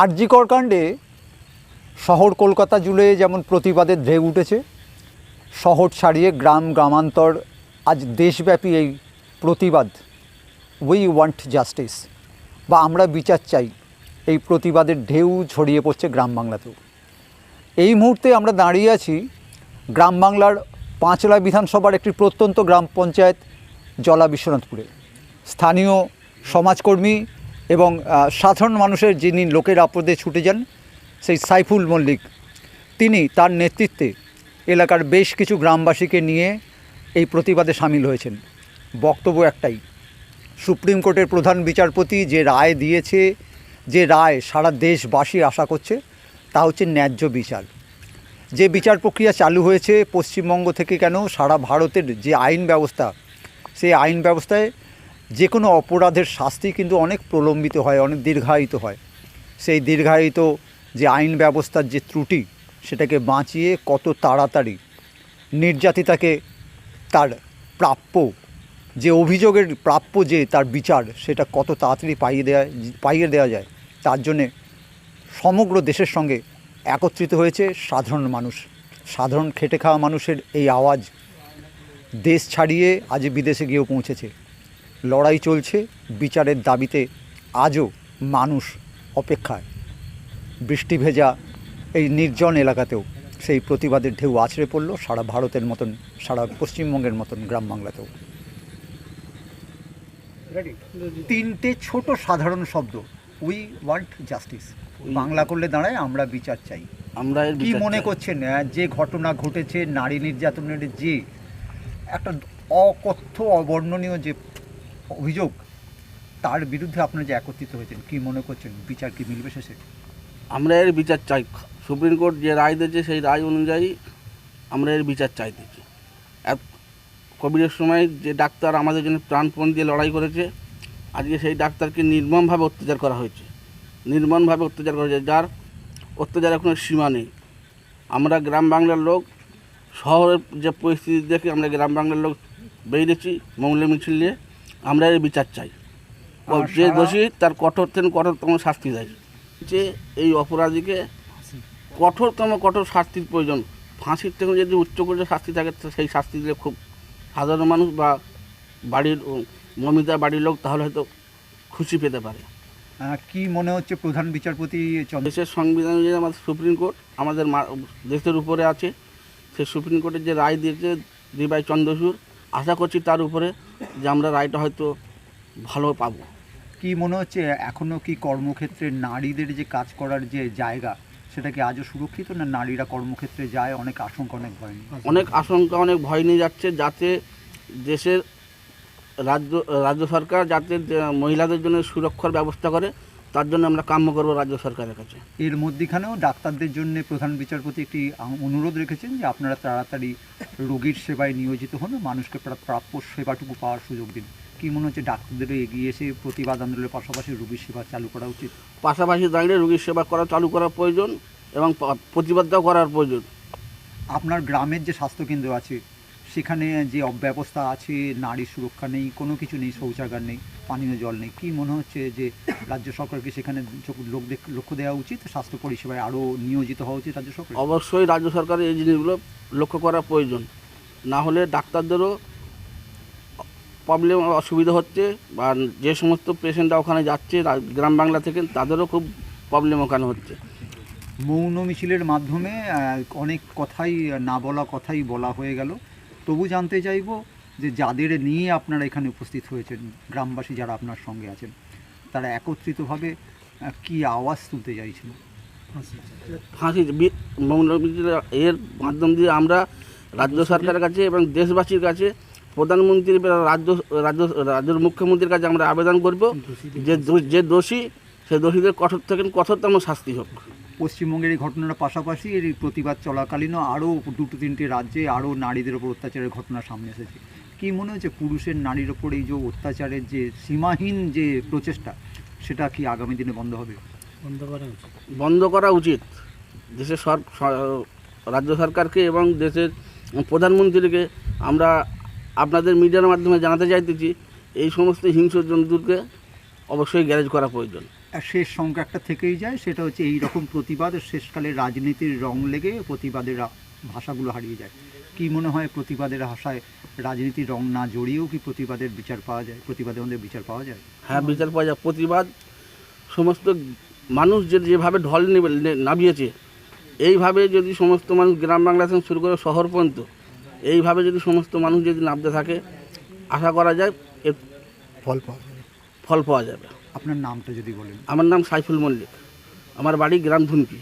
আরজিকর কাণ্ডে শহর কলকাতা জুড়ে যেমন প্রতিবাদের ঢেউ উঠেছে, শহর ছাড়িয়ে গ্রাম, গ্রামান্তর, আজ দেশব্যাপী এই প্রতিবাদ। উই ওয়ান্ট জাস্টিস বা আমরা বিচার চাই, এই প্রতিবাদের ঢেউ ছড়িয়ে পড়ছে গ্রাম বাংলাতেও। এই মুহূর্তে আমরা দাঁড়িয়ে আছি গ্রাম বাংলার পাঁচলা বিধানসভার একটি প্রত্যন্ত গ্রাম পঞ্চায়েত, জলা বিশ্বনাথপুরে। স্থানীয় সমাজকর্মী এবং সাধারণ মানুষের যিনি লোকের আপদে ছুটে যান, সেই সাইফুল মল্লিক, তিনি তার নেতৃত্বে এলাকার বেশ কিছু গ্রামবাসীকে নিয়ে এই প্রতিবাদে সামিল হয়েছেন। বক্তব্য একটাই, সুপ্রিম কোর্টের প্রধান বিচারপতি যে রায় দিয়েছে, যে রায় সারা দেশবাসী আশা করছে, তা হচ্ছে ন্যায্য বিচার। যে বিচার প্রক্রিয়া চালু হয়েছে পশ্চিমবঙ্গ থেকে কেন, সারা ভারতের যে আইন ব্যবস্থা, সেই আইন ব্যবস্থায় যে কোনো অপরাধের শাস্তি কিন্তু অনেক প্রলম্বিত হয়, অনেক দীর্ঘায়িত হয়। সেই দীর্ঘায়িত যে আইন ব্যবস্থার যে ত্রুটি, সেটাকে বাঁচিয়ে কত তাড়াতাড়ি নির্যাতিতাকে তার প্রাপ্য, যে অভিযোগের প্রাপ্য যে তার বিচার, সেটা কত তাড়াতাড়ি পাইয়ে দেওয়া পাইয়ে দেওয়া যায়, তার জন্যে সমগ্র দেশের সঙ্গে একত্রিত হয়েছে সাধারণ মানুষ। সাধারণ খেটে খাওয়া মানুষের এই আওয়াজ দেশ ছাড়িয়ে আজ বিদেশে গিয়েও পৌঁছেছে। লড়াই চলছে বিচারের দাবিতে আজও মানুষ অপেক্ষায়। বৃষ্টি ভেজা এই নির্জন এলাকাতেও সেই প্রতিবাদের ঢেউ আছড়ে পড়ল সারা ভারতের মতন সারা পশ্চিমবঙ্গের মতন গ্রাম বাংলাতেও। তিনটে ছোট সাধারণ শব্দ উই ওয়ান্ট জাস্টিস বাংলা করলে দাঁড়ায় আমরা বিচার চাই। আমরা কি মনে করছেন যে ঘটনা ঘটেছে নারী নির্যাতনের যে একটা অকথ্য অবর্ণনীয় যে অভিযোগ, তার বিরুদ্ধে আপনারা যে একত্রিত হয়েছেন, কি মনে করছেন? বিচার কি মিলবে শেষে? আমরা এর বিচার চাই। সুপ্রিম কোর্ট যে রায় দিয়েছে, সেই রায় অনুযায়ী আমরা এর বিচার চাইতেছি কোভিডের সময় যে ডাক্তার আমাদের জন্য প্রাণপণ দিয়ে লড়াই করেছে, আজকে সেই ডাক্তারকে নির্মমভাবে অত্যাচার করা হয়েছে। নির্মমভাবে অত্যাচার করা হয়েছে, যার অত্যাচারের কোনো সীমা নেই। আমরা গ্রাম বাংলার লোক, শহরের যে পরিস্থিতি দেখে আমরা গ্রাম বাংলার লোক বেরিয়েছি মঙ্গলে মিছিল নিয়ে। আমরা এর বিচার চাই। যে দোষী তার কঠোর থেকে কঠোরতম শাস্তি দেয়। যে এই অপরাধীকে কঠোরতম কঠোর শাস্তির প্রয়োজন। ফাঁসির থেকে যদি উচ্চ করে শাস্তি থাকে সেই শাস্তি দিলে খুব সাধারণ মানুষ বা বাড়ির ও মমিতার বাড়ির লোক তাহলে হয়তো খুশি পেতে পারে। কি মনে হচ্ছে প্রধান বিচারপতি দেশের সংবিধান অনুযায়ী আমাদের সুপ্রিম কোর্ট আমাদের দেশের উপরে আছে। সেই সুপ্রিম কোর্টের যে রায় দিয়েছে দিবাই চন্দ্রচূড় আশা করছি তার উপরে যে আমরা রায়টা হয়তো ভালো পাবো। কি মনে হচ্ছে এখনও কি কর্মক্ষেত্রে নারীদের যে কাজ করার যে জায়গা সেটা কি আজও সুরক্ষিত না নারীরা কর্মক্ষেত্রে যায়? অনেক আশঙ্কা অনেক ভয় নিয়ে? অনেক আশঙ্কা অনেক ভয় নিয়ে যাচ্ছে যাতে দেশের রাজ্য রাজ্য সরকার যাতে মহিলাদের জন্য সুরক্ষার ব্যবস্থা করে। তার জন্য আমরা কাম্য করব রাজ্য সরকারের কাছে। এর মধ্যেখানেও ডাক্তারদের জন্য প্রধান বিচারপতি একটি অনুরোধ রেখেছেন যে আপনারা তাড়াতাড়ি রোগীর সেবায় নিয়োজিত হন মানুষকে প্রা- প্রাপ্য সেবাটুকু পাওয়ার সুযোগ দিন। কি মনে হচ্ছে ডাক্তারদেরও এগিয়ে এসে প্রতিবাদ আন্দোলনের পাশাপাশি রোগীর সেবা চালু করা উচিত? পাশাপাশি দাঁড়িয়ে রোগীর সেবা করা চালু করা প্রয়োজন এবং প্রতিবাদটাও করার প্রয়োজন। আপনার গ্রামের যে স্বাস্থ্যকেন্দ্র আছে সেখানে যে অব্যবস্থা আছে নারী সুরক্ষা নেই কোনো কিছু নেই শৌচাগার নেই পানীয় জল নেই। কি মনে হচ্ছে যে রাজ্য সরকারকে সেখানে লোক লক্ষ্য দেওয়া উচিত? স্বাস্থ্য পরিষেবায় আরও নিয়োজিত হওয়া উচিত রাজ্য সরকার অবশ্যই রাজ্য সরকারের এই জিনিসগুলো লক্ষ্য করা প্রয়োজন। না হলে ডাক্তারদেরও প্রবলেম অসুবিধা হচ্ছে বা যে সমস্ত পেশেন্টরা ওখানে যাচ্ছে গ্রাম বাংলা থেকে তাদেরও খুব প্রবলেম ওখানে হচ্ছে। মৌন মিছিলের মাধ্যমে অনেক কথাই না বলা কথাই বলা হয়ে গেল। তবু জানতে চাইব যে যাদের নিয়ে আপনারা এখানে উপস্থিত হয়েছেন গ্রামবাসী যারা আপনার সঙ্গে আছেন তারা একত্রিতভাবে কি আওয়াজ তুলতে চাইছেন? ফাঁসি এর মাধ্যম দিয়ে আমরা রাজ্য সরকারের কাছে এবং দেশবাসীর কাছে প্রধানমন্ত্রী রাজ্য রাজ্য রাজ্যের মুখ্যমন্ত্রীর কাছে আমরা আবেদন করব যে যে দোষী সে দোষীদের কঠোর থেকে কঠোরতম শাস্তি হোক। পশ্চিমবঙ্গের এই ঘটনার পাশাপাশি এর এই প্রতিবাদ চলাকালীনও আরও দুটো তিনটি রাজ্যে আরও নারীদের ওপর অত্যাচারের ঘটনা সামনে এসেছে। কি মনে হচ্ছে পুরুষের নারীর ওপর এই যে অত্যাচারের যে সীমাহীন যে প্রচেষ্টা সেটা কি আগামী দিনে বন্ধ হবে? বন্ধ করা উচিত। দেশের সর রাজ্য সরকারকে এবং দেশের প্রধানমন্ত্রীকে আমরা আপনাদের মিডিয়ার মাধ্যমে জানাতে চাইতেছি এই সমস্ত হিংস্র জন্তুকে অবশ্যই গ্যারেজ করা প্রয়োজন। আর শেষ সংখ্যা একটা থেকেই যায় সেটা হচ্ছে এই রকম প্রতিবাদ শেষকালে রাজনীতির রং লেগে প্রতিবাদের ভাষাগুলো হারিয়ে যায়। কি মনে হয় প্রতিবাদের ভাষায় রাজনীতির রং না জড়িয়েও কি প্রতিবাদের বিচার পাওয়া যায়? প্রতিবাদের মধ্যে বিচার পাওয়া যায়? হ্যাঁ বিচার পাওয়া যায়। প্রতিবাদ সমস্ত মানুষ যে যেভাবে ঢল নেবে নামিয়েছে এইভাবে যদি সমস্ত মানুষ গ্রাম বাংলা থেকে শুরু করে শহর পর্যন্ত এইভাবে যদি সমস্ত মানুষ যদি নামতে থাকে আশা করা যায় এর ফল পাওয়া যায় ফল পাওয়া যাবে। আপনার নামটা যদি বলেন। আমার নাম সাইফুল মল্লিক। আমার বাড়ি গ্রাম ধুনকি।